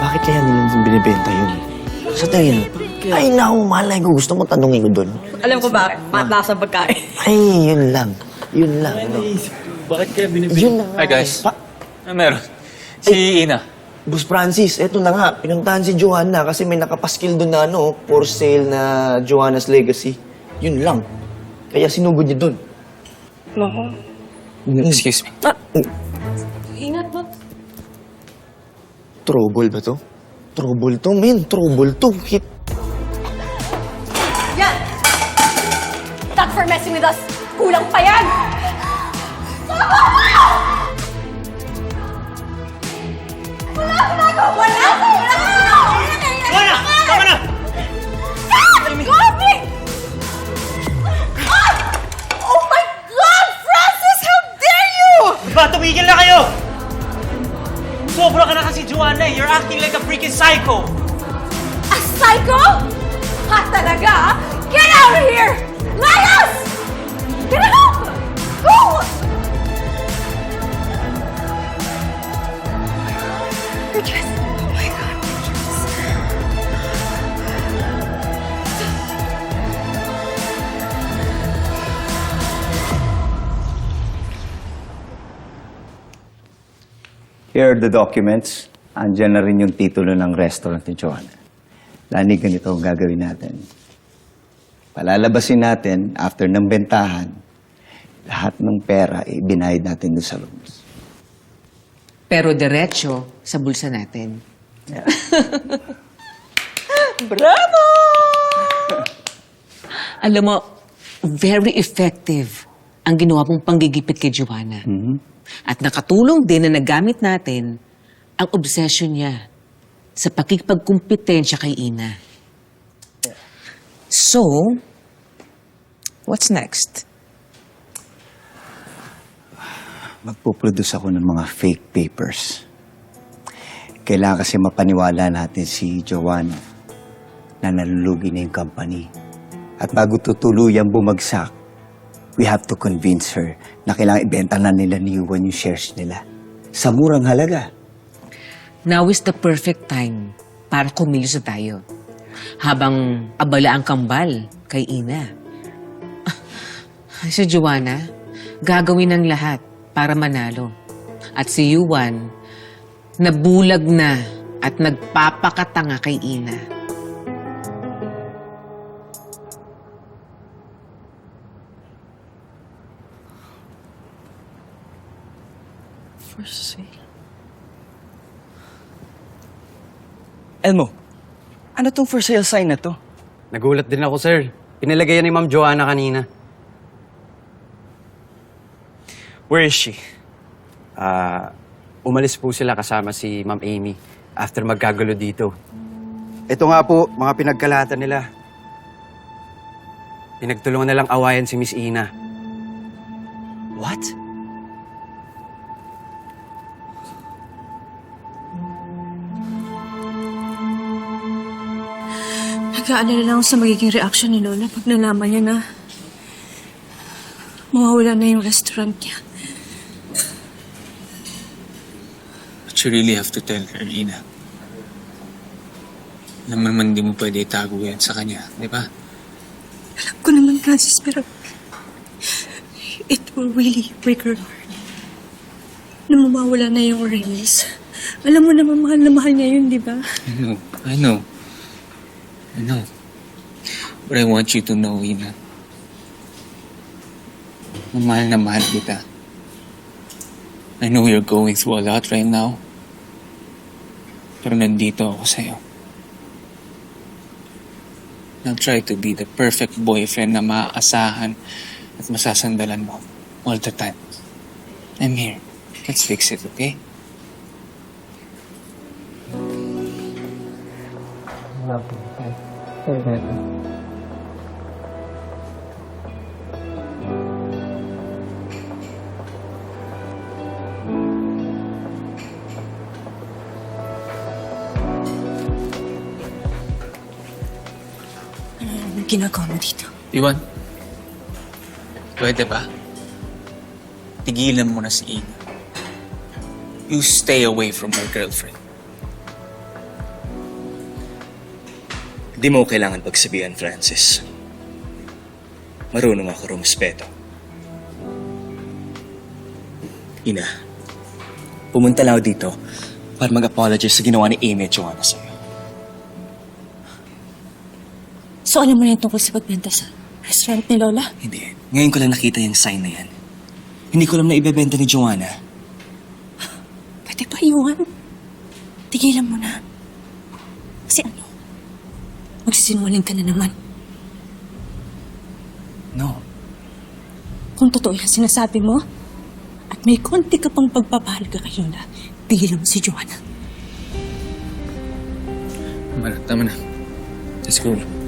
bakit kaya nila binibenta yun? Sa tingin, ay naku, malay ko. Gusto mo tanungin ko doon. Alam ko bakit. Matlakas ang pagkain. Ay, yun lang. Yun lang. Ano? Bakit kaya binibigyan? Yun lang. Hi, guys. Pa- Ano meron? Si Ina. Boss Francis, eto na nga. Pinuntahan si Johanna kasi may nakapaskil doon na ano, for sale na Johanna's Legacy. Yun lang. Kaya sinugod niya doon. Nako. Excuse me. Ingat mo. Trouble ba to? Trouble to, men. Trouble to. Hit. Yan! Stuck for messing with us! Kulang pa yan! Wala! Wala! Wala! Wala! Tama na! Gabi! Ah! Oh my God! Francis, how dare you! Ba, tumigil na kayo! Sobra ka na kasi, Joanna. eh. You're acting like a freaking psycho. A psycho? Ha talaga? Get out of here! Layas! Get out! Here are the documents. Andiyan na rin yung titulo ng restaurant ni Joanna. Lani, ganito ang gagawin natin. Palalabasin natin, after ng bentahan, lahat ng pera ibinayad natin doon sa rooms. Pero diretso sa bulsa natin. Bravo! Alam mo, very effective ang ginawa mong panggigipit kay Joanna. At nakatulong din na nagamit natin ang obsession niya sa pakikipagkumpetensya kay Ina. So, what's next? Magpuproduce ako ng mga fake papers. Kailangan kasi mapaniwala natin si Joanna na nalulugi na yung company. At bago tutuluyang bumagsak, we have to convince her na kailangan ibenta na nila ni Yuan yung shares nila. Sa murang halaga. Now is the perfect time para kumilos na tayo. Habang abala ang kambal kay Ina. Si Joanna, gagawin ng lahat para manalo. At si Yuan, nabulag na at nagpapakatanga kay Ina. For sale. Elmo, ano tong for sale sign na to? Nagulat din ako, sir. Pinalagay yan ni Ma'am Joanna kanina. Where is she? Ah, umalis po sila kasama si Ma'am Amy after magkagulo dito. Ito nga po, mga pinagkalatan nila. Pinagtulungan na lang awayan si Miss Ina. What? Nag-aalala lang ako sa magiging reaction ni Lola pag nalaman niya na mawawala na yung restaurant niya. But you really have to tell her, Ina. Naman hindi mo pwede itago yan sa kanya, di ba? Alam ko naman, Francis, pero it will really break her heart na mawawala na yung rings. Alam mo naman, mahal na mahal niya yun, di ba? I know, I know. I know. But I want you to know, Ina. Na mahal na mahal kita. I know you're going through a lot right now. Pero nandito ako sa'yo. I'll try to be the perfect boyfriend na maaasahan at masasandalan mo all the time. I'm here. Let's fix it, okay? Anong ginagawa mo dito? Iwan, pwede ba? Tigilan mo na si Ina. You stay away from my girlfriend. Di mo kailangan pagsabihan, Francis. Marunong ako rumuspeto. Ina, pumunta lang ako dito para mag-apologize sa ginawa ni Amy at Joanna sa'yo. So alam mo na yung tungkol sa pagbenta sa restaurant ni Lola? Hindi. Ngayon ko lang nakita yung sign na yan. Hindi ko alam na ibebenta ni Joanna. Pwede ba iwan? Tigilan mo na. Kasi ano? Magsisinungaling ka na naman. No. Kung totoo yung sinasabi mo, at may konti ka pang pagpapahal ka kay Lola, tigilan mo si Joanna. Mara, tama na. Let's go.